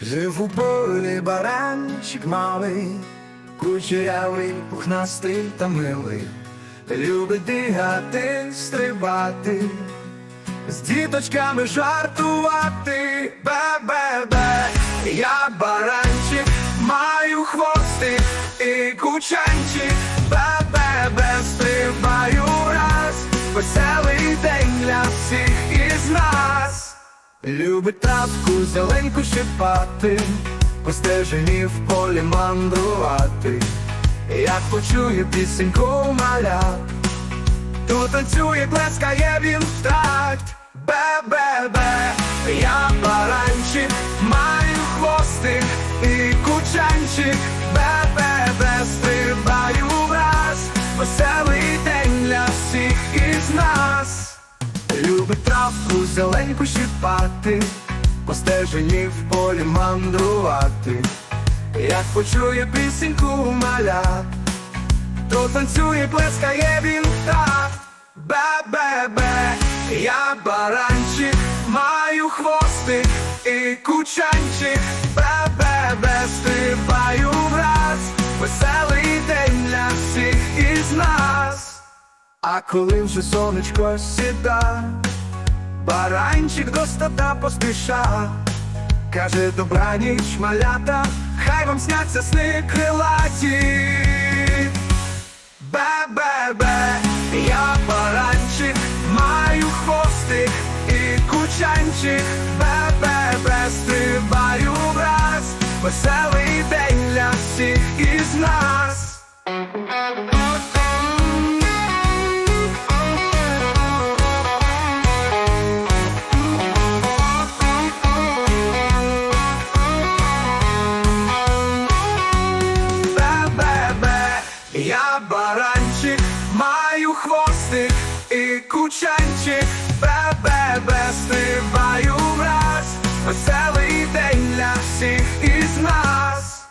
Жив у полі баранчик малий, кучерявий, пухнастий та милий, любить бігати, стрибати, з діточками жартувати, бе-бе-бе, я баранчик, маю хвостик і кучанчик, бе-бе-бе, Любить травку зеленьку щипати, по стежині в полі мандрувати, як почує пісеньку маля, то танцює, плескає він в такт Бе-бе-бе, я баранчик, маю хвостик і кучанчик, бе-бе-бе, стрибаю враз, веселий день для всіх із нас. Любить травку зеленьку щипати, по стежині в полі мандрувати, як почує пісеньку маля, то танцює, плескає він так, бе-бе-бе, я баранчик, маю хвостик і кучанчик, бе-бе-бе, стрибаю враз, веселий день для всіх із нас. А коли вже сонечко сіда, баранчик до стада поспіша, каже добраніч малята, хай вам сняться сни крилаті. Бе-бе-бе, я баранчик, маю хвостик і кучанчик, бе-бе-бе, стрибаю враз, веселий день для всіх із нас. Я баранчик, маю хвостик і кучанчик, бебе стиваю раз, веселий день для всіх із нас.